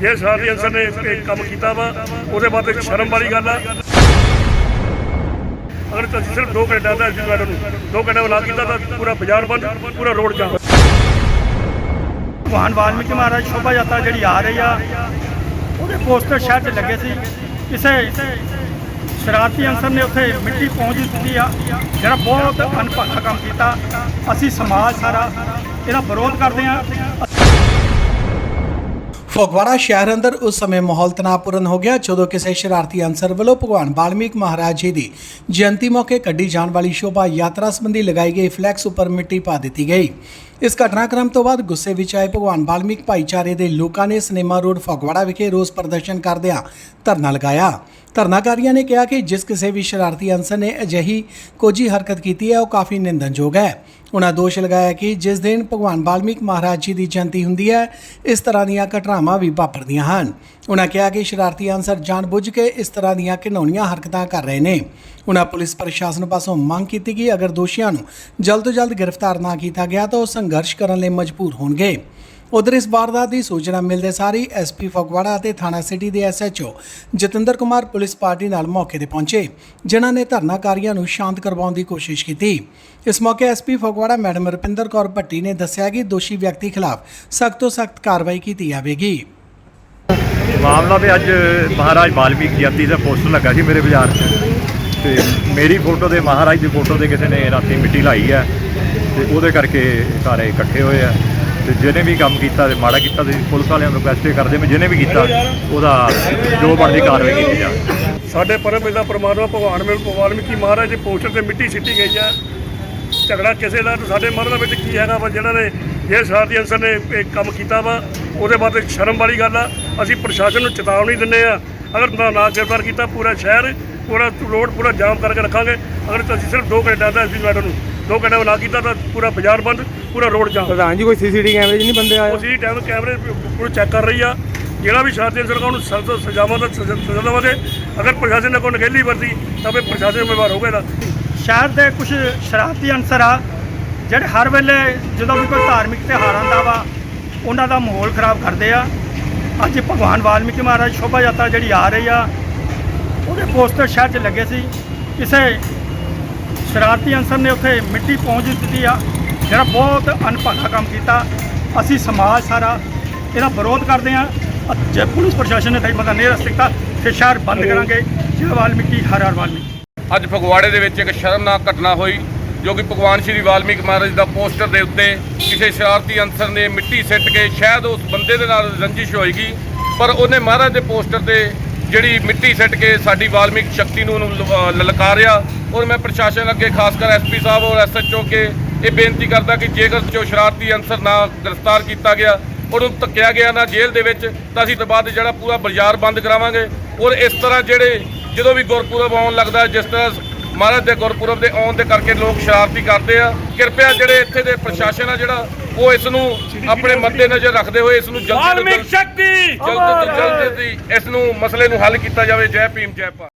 ਜੇ ਸਾਡੀ ਅੰਸਰ ਨੇ ਇਹ ਕੰਮ ਕੀਤਾ ਵਾ, ਉਹਦੇ ਬਾਅਦ ਇੱਕ ਸ਼ਰਮ ਵਾਲੀ ਗੱਲ ਆ। ਅਗਰ ਤੁਸੀਂ ਸਿਰਫ 2 ਘੰਟੇ ਦਾ ਅਸੀਂ ਮੈਡਮ 2 ਘੰਟੇ ਬਣਾ ਕੀਤਾ ਤਾਂ ਪੂਰਾ ਬਾਜ਼ਾਰ ਬੰਦ, ਪੂਰਾ ਰੋਡ ਜਾਮ। ਭਗਵਾਨ ਵਾਲਮੀਕੀ ਮਹਾਰਾਜ ਸ਼ੋਭਾ ਯਾਤਰਾ ਜਿਹੜੀ ਆ ਰਹੀ ਆ, ਉਹਦੇ ਪੋਸਟਰ ਸ਼ਹਿਰ 'ਚ ਲੱਗੇ ਸੀ। ਕਿਸੇ ਸ਼ਰਾਰਤੀ ਅਨਸਰ ਨੇ ਉੱਥੇ ਮਿੱਟੀ ਪਹੁੰਚ ਦਿੱਤੀ ਆ, ਜਿਹੜਾ ਬਹੁਤ ਅਨਪੱਖਾ ਕੰਮ ਕੀਤਾ। ਅਸੀਂ ਸਮਾਜ ਸਾਰਾ ਇਹਦਾ ਵਿਰੋਧ ਕਰਦੇ ਆ। ਫਗਵਾੜਾ ਸ਼ਹਿਰ ਅੰਦਰ ਉਸ ਸਮੇਂ ਮਾਹੌਲ ਤਣਾਅਪੂਰਨ ਹੋ ਗਿਆ ਜਦੋਂ ਕਿਸੇ ਸ਼ਰਾਰਤੀ ਅਨਸਰ ਵੱਲੋਂ ਭਗਵਾਨ ਵਾਲਮੀਕ ਮਹਾਰਾਜ ਜੀ ਦੀ ਜਯੰਤੀ ਮੌਕੇ ਕੱਢੀ ਜਾਣ ਵਾਲੀ ਸ਼ੋਭਾ ਯਾਤਰਾ ਸੰਬੰਧੀ ਲਗਾਈ ਗਈ ਫਲੈਕਸ ਉੱਪਰ ਮਿੱਟੀ ਪਾ ਦਿੱਤੀ ਗਈ ਇਸ ਘਟਨਾਕ੍ਰਮ ਤੋਂ ਬਾਅਦ ਗੁੱਸੇ ਵਿੱਚ ਆਏ ਭਗਵਾਨ ਵਾਲਮੀਕ ਭਾਈਚਾਰੇ ਦੇ ਲੋਕਾਂ ਨੇ ਸਿਨੇਮਾ ਰੋਡ ਫਗਵਾੜਾ ਵਿਖੇ ਰੋਸ ਪ੍ਰਦਰਸ਼ਨ ਕਰਦਿਆਂ ਧਰਨਾ ਲਗਾਇਆ। ਧਰਨਾਕਾਰੀਆਂ ਨੇ ਕਿਹਾ ਕਿ ਜਿਸ ਕਿਸੇ ਵੀ ਸ਼ਰਾਰਤੀ ਅਨਸਰ ਨੇ ਅਜਿਹੀ ਕੋਝੀ ਹਰਕਤ ਕੀਤੀ ਹੈ, ਉਹ ਕਾਫੀ ਨਿੰਦਨਯੋਗ ਹੈ। ਉਹਨਾਂ ਦੋਸ਼ ਲਗਾਇਆ ਕਿ ਜਿਸ ਦਿਨ ਭਗਵਾਨ ਵਾਲਮੀਕ ਮਹਾਰਾਜ ਜੀ ਦੀ ਜਯੰਤੀ ਹੁੰਦੀ ਹੈ, ਇਸ ਤਰ੍ਹਾਂ ਦੀਆਂ ਘਟਨਾਵਾਂ ਵੀ ਵਾਪਰਦੀਆਂ ਹਨ। ਉਨ੍ਹਾਂ ਕਿਹਾ ਕਿ ਸ਼ਰਾਰਤੀ ਅਨਸਰ ਜਾਣਬੁੱਝ ਕੇ ਇਸ ਤਰ੍ਹਾਂ ਦੀਆਂ ਘਿਨੌਣੀਆਂ ਹਰਕਤਾਂ ਕਰ ਰਹੇ ਨੇ। ਉਨ੍ਹਾਂ ਪੁਲਿਸ ਪ੍ਰਸ਼ਾਸਨ ਪਾਸੋਂ ਮੰਗ ਕੀਤੀ ਕਿ ਅਗਰ ਦੋਸ਼ੀਆਂ ਨੂੰ ਜਲਦ ਤੋਂ ਜਲਦ ਗ੍ਰਿਫਤਾਰ ਨਾ ਕੀਤਾ ਗਿਆ ਤਾਂ ਉਹ ਸੰਘਰਸ਼ ਕਰਨ ਲਈ ਮਜਬੂਰ ਹੋਣਗੇ। ਉਧਰ ਇਸ ਵਾਰਦਾਤ ਦੀ ਸੂਚਨਾ ਮਿਲਦੇ ਸਾਰ ਹੀ ਐਸਪੀ ਫਗਵਾੜਾ ਅਤੇ ਥਾਣਾ ਸਿਟੀ ਦੇ SHO Jatinder Kumar police party ਨਾਲ ਮੌਕੇ ਤੇ ਪਹੁੰਚੇ, ਜਿਨ੍ਹਾਂ ਨੇ ਧਰਨਾਕਾਰੀਆਂ ਨੂੰ ਸ਼ਾਂਤ ਕਰਵਾਉਣ ਦੀ ਕੋਸ਼ਿਸ਼ ਕੀਤੀ। ਇਸ ਮੌਕੇ ਐਸਪੀ ਫਗਵਾੜਾ ਮੈਡਮ ਰੁਪਿੰਦਰ ਕੌਰ ਭੱਟੀ ਨੇ ਦੱਸਿਆ ਕਿ ਦੋਸ਼ੀ ਵਿਅਕਤੀ ਖਿਲਾਫ ਸਖਤ ਤੋਂ ਸਖਤ ਕਾਰਵਾਈ ਕੀਤੀ ਜਾਵੇਗੀ। ਮਾਮਲਾ ਵੀ ਅੱਜ ਮਹਾਰਾਜ ਵਾਲਮੀਕ ਜਯੰਤੀ ਦਾ ਪੋਸਟਰ ਲੱਗਾ ਸੀ ਮੇਰੇ ਬਾਜ਼ਾਰ 'ਚ। ਤੇ ਮੇਰੀ ਫੋਟੋ ਦੇ ਮਹਾਰਾਜ ਦੀ ਫੋਟੋ ਦੇ ਕਿਸੇ ਨੇ ਰਾਤੀ ਮਿੱਟੀ ਲਾਈ ਹੈ ਤੇ ਉਹਦੇ ਕਰਕੇ ਸਾਰੇ ਇਕੱਠੇ ਹੋਏ ਆ। ਤੇ ਜਿਹਨੇ ਵੀ ਕੰਮ ਕੀਤਾ ਤੇ ਮਾੜਾ ਕੀਤਾ ਤੇ ਪੁਲਿਸ ਵਾਲਿਆਂ ਨੂੰ ਰਿਕੁਐਸਟ ਕਰਦੇ ਮੈਂ ਜਿਹਨੇ ਵੀ ਕੀਤਾ, ਉਹਦਾ ਜੋ ਬਣਦੀ ਕਾਰਵਾਈ ਕੀਤੀ ਜਾਵੇ। ਸਾਡੇ ਪਰਮ ਪਿਤਾ ਪਰਮਾਤਮਾ ਭਗਵਾਨ ਮੇਲ ਵਾਲਮੀਕੀ ਮਹਾਰਾਜ ਦੇ ਪੋਸਟਰ ਤੇ ਮਿੱਟੀ ਸਿੱਟੀ ਗਈ ਆ ਝਗੜਾ ਕਿਸੇ ਦਾ ਤੇ ਸਾਡੇ ਮਰਨ ਵਿੱਚ ਕੀ ਹੈਗਾ ਵਾ ਜਿਹੜਾ ਨੇ ਜੇ ਸ਼ਰਾਰਤੀ ਅਨਸਰ ਨੇ ਇਹ ਕੰਮ ਕੀਤਾ ਵਾ, ਉਹਦੇ ਬਾਅਦ ਸ਼ਰਮ ਵਾਲੀ ਗੱਲ ਆ। ਅਸੀਂ ਪ੍ਰਸ਼ਾਸਨ ਨੂੰ ਚੇਤਾਵਨੀ ਦਿੰਦੇ ਆ ਅਗਰ ਨਾ ਨਾ ਗ੍ਰਿਫਤਾਰ ਕੀਤਾ ਪੂਰਾ ਸ਼ਹਿਰ ਪੂਰਾ ਰੋਡ ਪੂਰਾ ਜਾਮ ਕਰਕੇ ਰੱਖਾਂਗੇ। ਅਗਰ ਤੁਸੀਂ ਸਿਰਫ 2 ਘੰਟੇ ਦਾ ਅਸੀਂ ਮੈਡਮ ਨੂੰ। 2 ਘੰਟੇ ਨਾ ਕੀਤਾ ਤਾਂ ਪੂਰਾ ਬਾਜ਼ਾਰ ਬੰਦ ਪੂਰਾ ਰੋਡ ਜਾਮ। ਪ੍ਰਧਾਨ ਜੀ ਕੋਈ ਸੀਸੀਟੀ ਕੈਮਰੇ ਨਹੀਂ ਬੰਦੇ ਆਏ? ਉਸੇ ਟਾਈਮ ਕੈਮਰੇ ਪੂਰੇ ਚੈੱਕ ਕਰ ਰਹੀ ਆ। ਜਿਹੜਾ ਵੀ ਸ਼ਾਰਤੀ ਅਨਸਰ ਉਹਨੂੰ ਸਖਤ ਸਜ਼ਾਵਾਂ ਦਾ ਸਜ਼ਾ ਦੇਵਾਂਗੇ। ਅਗਰ ਪ੍ਰਸ਼ਾਸਨ ਨੇ ਕੋਈ ਨਗੇਲੀ ਵਰਤੀ ਤਾਂ ਫਿਰ ਪ੍ਰਸ਼ਾਸਨ ਜ਼ਿੰਮੇਵਾਰ ਹੋਵੇਗਾ। ਇਹਦਾ ਸ਼ਹਿਰ ਦੇ ਕੁਝ ਸ਼ਰਾਰਤੀ ਅਨਸਰ ਆ ਜਿਹੜੇ ਹਰ ਵੇਲੇ ਜਦੋਂ ਵੀ ਕੋਈ ਧਾਰਮਿਕ ਤਿਉਹਾਰ ਆਉਂਦਾ ਵਾ ਉਹਨਾਂ ਦਾ ਮਾਹੌਲ ਖਰਾਬ ਕਰਦੇ ਆ। ਅੱਜ ਭਗਵਾਨ ਵਾਲਮੀਕੀ ਮਹਾਰਾਜ ਸ਼ੋਭਾ ਯਾਤਰਾ ਜਿਹੜੀ ਆ ਰਹੀ ਆ, ਉਹਦੇ ਪੋਸਟਰ ਸ਼ਹਿਰ 'ਚ ਲੱਗੇ ਸੀ। ਕਿਸੇ ਸ਼ਰਾਰਤੀ ਅਨਸਰ ਨੇ ਉੱਥੇ ਮਿੱਟੀ ਪਹੁੰਚ ਦਿੱਤੀ ਆ, ਜਿਹੜਾ ਬਹੁਤ ਅਨਪੱਖਾ ਕੰਮ ਕੀਤਾ। ਅਸੀਂ ਸਮਾਜ ਸਾਰਾ ਇਹਦਾ ਵਿਰੋਧ ਕਰਦੇ ਆ। ਜੇ ਪੁਲਿਸ ਪ੍ਰਸ਼ਾਸਨ ਨੇ ਸਹੀ ਮਤਾ ਨਹੀਂ ਰਸਤਾ ਕੀਤਾ, ਫਿਰ ਸ਼ਹਿਰ ਬੰਦ ਕਰਾਂਗੇ। ਜਿਹੜਾ ਵਾਲਮੀਕੀ, ਹਰ ਹਰ ਵਾਲਮੀਕੀ। ਅੱਜ ਫਗਵਾੜੇ ਦੇ ਵਿੱਚ ਇੱਕ ਸ਼ਰਮਨਾਕ ਘਟਨਾ ਹੋਈ। ਜੋ ਕਿ ਭਗਵਾਨ ਸ਼੍ਰੀ ਵਾਲਮੀਕ ਮਹਾਰਾਜ ਦਾ ਪੋਸਟਰ ਦੇ ਉੱਤੇ ਕਿਸੇ ਸ਼ਰਾਰਤੀ ਅਨਸਰ ਨੇ ਮਿੱਟੀ ਸਿੱਟ ਕੇ ਸ਼ਾਇਦ ਉਸ ਬੰਦੇ ਦੇ ਨਾਲ ਰੰਜਿਸ਼ ਹੋਏਗੀ, ਪਰ ਉਹਨੇ ਮਹਾਰਾਜ ਦੇ ਪੋਸਟਰ ਤੇ ਜਿਹੜੀ ਮਿੱਟੀ ਸਿੱਟ ਕੇ ਸਾਡੀ ਵਾਲਮੀਕ ਸ਼ਕਤੀ ਨੂੰ ਉਹਨੂੰ ਲਲਕਾਰਿਆ ਔਰ ਮੈਂ ਪ੍ਰਸ਼ਾਸਨ ਅੱਗੇ ਖਾਸ ਕਰ ਐਸਪੀ ਸਾਹਿਬ ਔਰ ਐਸਐਚਓ ਕੇ ਇਹ ਬੇਨਤੀ ਕਰਦਾ ਕਿ ਜੇਕਰ ਜੋ ਸ਼ਰਾਰਤੀ ਅਨਸਰ ਨਾ ਗ੍ਰਿਫਤਾਰ ਕੀਤਾ ਗਿਆ ਉਹਨੂੰ ਧੱਕਿਆ ਗਿਆ ਨਾ ਜੇਲ੍ਹ ਦੇ ਵਿੱਚ, ਤਾਂ ਅਸੀਂ ਤੋਂ ਬਾਅਦ ਜਿਹੜਾ ਪੂਰਾ ਬਾਜ਼ਾਰ ਬੰਦ ਕਰਾਵਾਂਗੇ ਔਰ ਇਸ ਤਰ੍ਹਾਂ ਜਿਹੜੇ ਜਦੋਂ ਵੀ ਗੁਰਪੁਰਬ ਆਉਣ ਲੱਗਦਾ ਜਿਸ ਤਰ੍ਹਾਂ ਮਹਾਰਾਜ ਦੇ ਗੁਰਪੁਰਬ ਦੇ ਆਉਣ ਦੇ ਕਰਕੇ ਲੋਕ ਸ਼ਰਾਰਤੀ ਕਰਦੇ ਆ। ਕਿਰਪਾ ਜਿਹੜੇ ਇੱਥੇ ਦੇ ਪ੍ਰਸ਼ਾਸਨ ਆ ਜਿਹੜਾ ਉਹ ਇਸ ਨੂੰ ਆਪਣੇ ਮੱਦੇ ਨਜ਼ਰ ਰੱਖਦੇ ਹੋਏ ਇਸ ਨੂੰ ਜਲਦੀ ਤੋਂ ਜਲਦ- ਇਸ ਨੂੰ ਮਸਲੇ ਨੂੰ ਹੱਲ ਕੀਤਾ ਜਾਵੇ। ਜੈ ਭੀਮ ਜੈ ਭਾਰਤ।